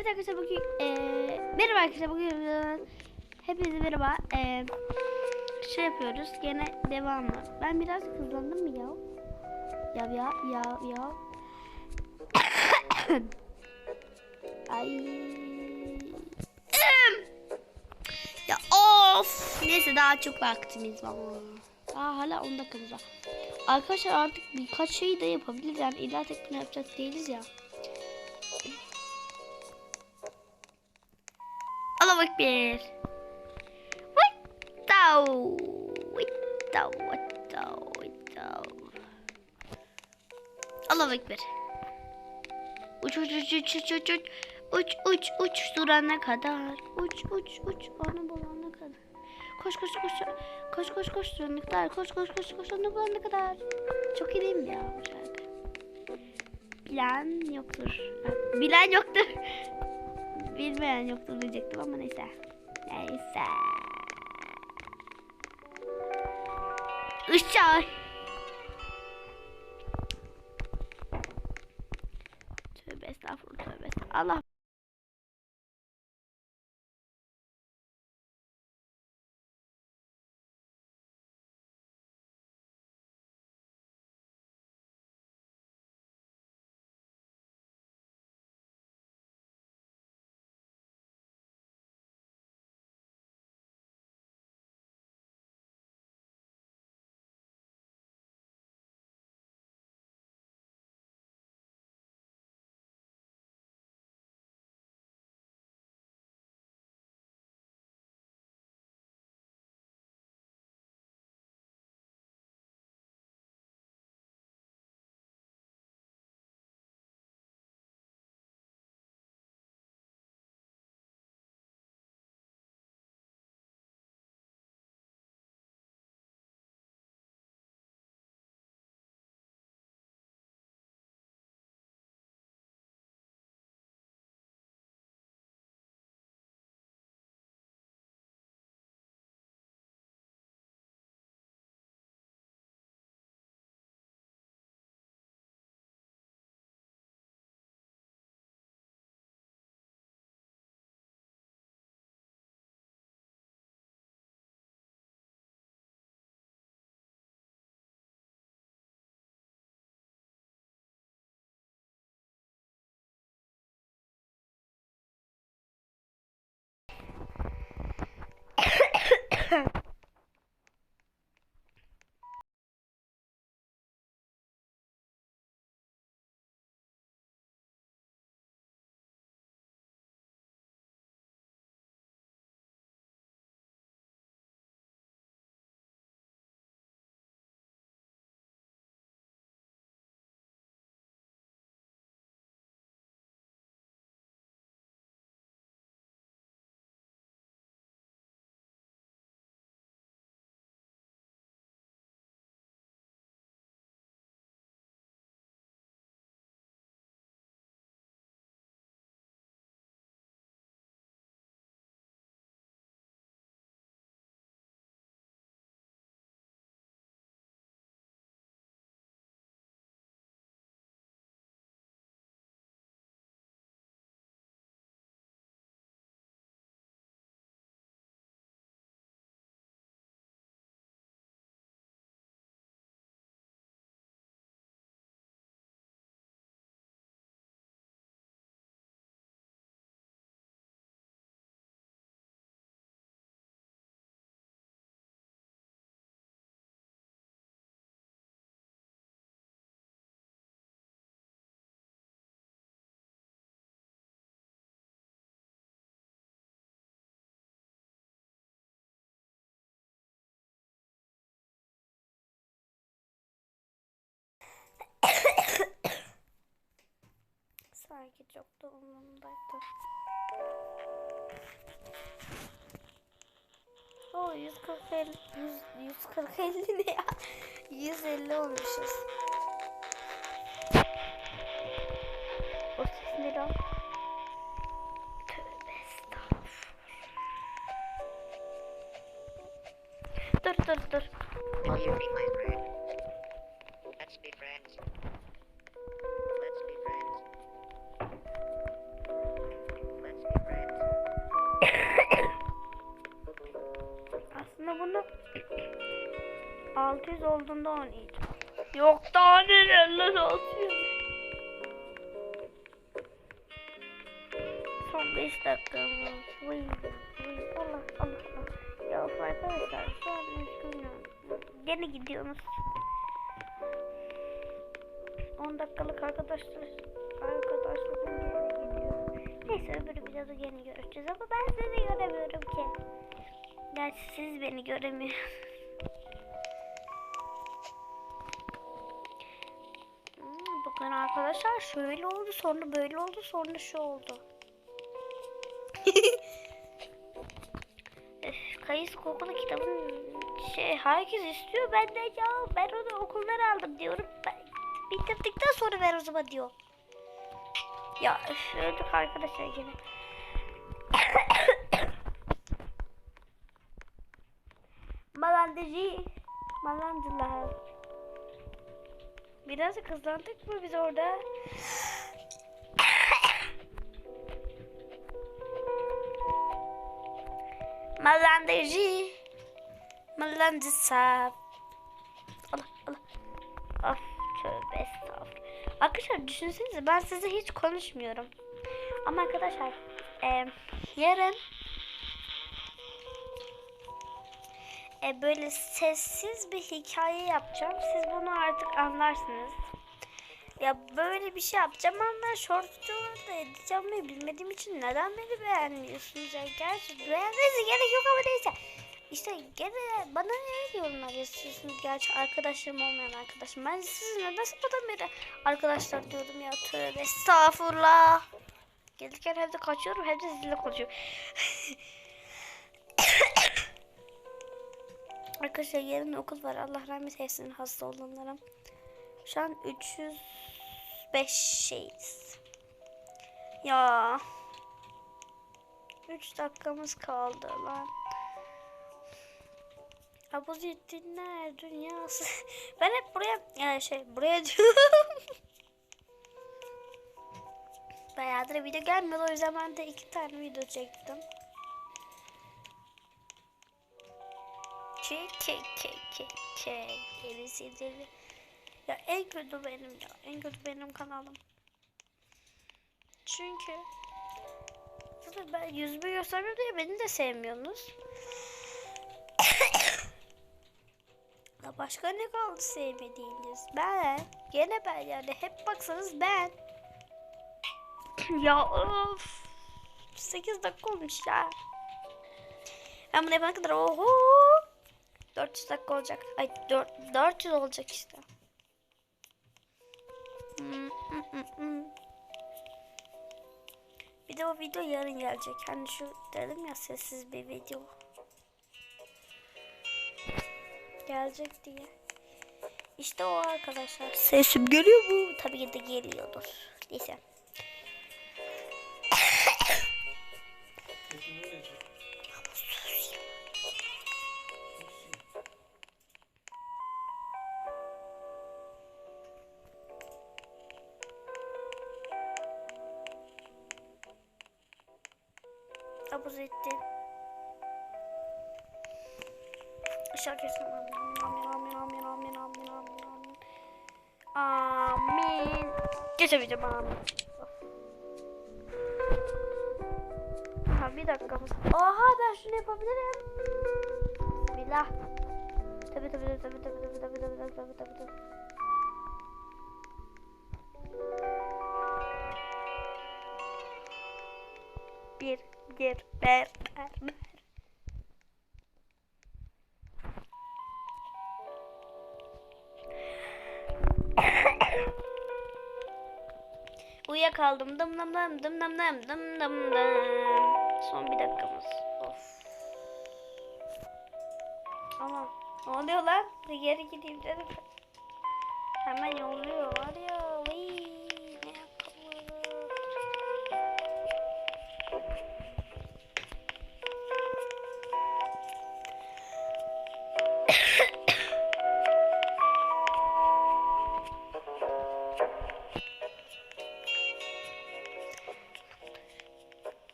Evet arkadaşlar bugün eee merhaba arkadaşlar bugün hepinize merhaba. Eee şey yapıyoruz gene devamı ben biraz hızlandım mı ya? Ya ya ya ya. Ay. Ya of! Neyse daha çok vaktimiz var. Aa, hala 10 dakikamız var. Arkadaşlar artık birkaç şeyi de yapabiliriz. Yani illa tek bunu yapacak değiliz ya Allah Ekber. Wittav. Wittav. Wittav. Wittav. Allah Ekber. Uç uç uç uç uç uç uç. Uç uç uç durana kadar. Uç uç uç onu bulana kadar. Koş koş koş. Koş koş koş durana kadar. Koş koş koş koş onu bulana kadar. Çok iyi değil mi ya bu şarkı? Bilen yoktur. Bilen yoktur. Bilmeyen yoktur diyecektim ama neyse. Neyse. Işçay. Tövbe estağfurullah tövbe estağfurullah. Allah. Sanki çok da umurumdaydı. O 140 50 100, 140 50 ne ya? 150 olmuşuz. 30 lira. Tövbe estağfurullah. Dur dur dur. Aslında bunu 600 olduğunda oynayacağım. Yok daha neler 600. Son 5 dakikamız. Vıy, vıy. Allah Allah. Ya arkadaşlar şu an üzgünüm. Gene gidiyorsunuz. 10 dakikalık arkadaşlar. Arkadaşlar. Neyse öbür videoda gene görüşeceğiz ama ben sizi göremiyorum ki. Gerçi siz beni göremiyorsunuz. Hmm, bakın arkadaşlar şöyle oldu sonra böyle oldu sonra şu oldu. Öf, Kayısı kokulu kitabın şey herkes istiyor benden ya ben onu okuldan aldım diyorum. Ben bitirdikten sonra ver o zaman diyor. Ya öldük arkadaşlar yine. Malandacı. Malandılar. Biraz kızlandık mı biz orada? Malandacı. Malancı sap. Arkadaşlar düşünsenize ben size hiç konuşmuyorum. Ama arkadaşlar e, yarın e, böyle sessiz bir hikaye yapacağım. Siz bunu artık anlarsınız. Ya böyle bir şey yapacağım ama shortcu da edeceğim ve bilmediğim için neden beni beğenmiyorsunuz ya? Gerçi beğenmenize gerek yok ama neyse. İşte gene bana ne yorumlar yazıyorsunuz gerçi arkadaşlarım olmayan arkadaşım. Ben sizi neden sabahtan beri arkadaşlar diyorum ya tövbe estağfurullah. Gelirken hem de kaçıyorum hem de sizinle konuşuyorum. Arkadaşlar yarın okul var. Allah rahmet eylesin hasta olanlara. Şu an 305 şeyiz. Ya. 3 dakikamız kaldı lan. Abuzettinler dünyası. ben hep buraya yani şey buraya diyorum. Bayağıdır video gelmiyor o yüzden ben de iki tane video çektim. Çek çek çek çek çek. Gerisi deli. Ya en kötü benim ya. En kötü benim kanalım. Çünkü ben yüzümü göstermiyorum diye beni de sevmiyorsunuz. Ya başka ne kaldı sevmediğiniz? Ben. Gene ben yani. Hep baksanız ben. ya of. 8 dakika olmuş ya. Ben bunu yapana kadar oho. 400 dakika olacak. Ay 4, 400 olacak işte. Bir de o video yarın gelecek. Hani şu dedim ya sessiz bir video. Gelecek diye. İşte o arkadaşlar. Sesim geliyor mu? Tabii ki de geliyordur. Neyse. Abuz etti. Şarkı Amin amin amin amin amin amin amin. Amin. Geçemeyeceğim amin. Ha bir dakikamız. Oha ben şunu yapabilirim. Bismillah. Tabi tabi tabi tabi tabi tabi tabi tabi tabi tabi tabi. Bir, bir, ber, ber, ber. Uyuyakaldım. Dım dım dım dım dım dım dım dım dım. Son bir dakikamız. Of. Ama ne oluyor lan? Geri gideyim dedim. Hemen yolluyor var ya.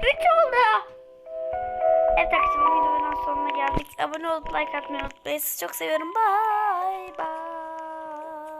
3 oldu. Evet arkadaşlar bu videonun sonuna geldik. Abone olup like atmayı unutmayın. Sizi çok seviyorum. Bye.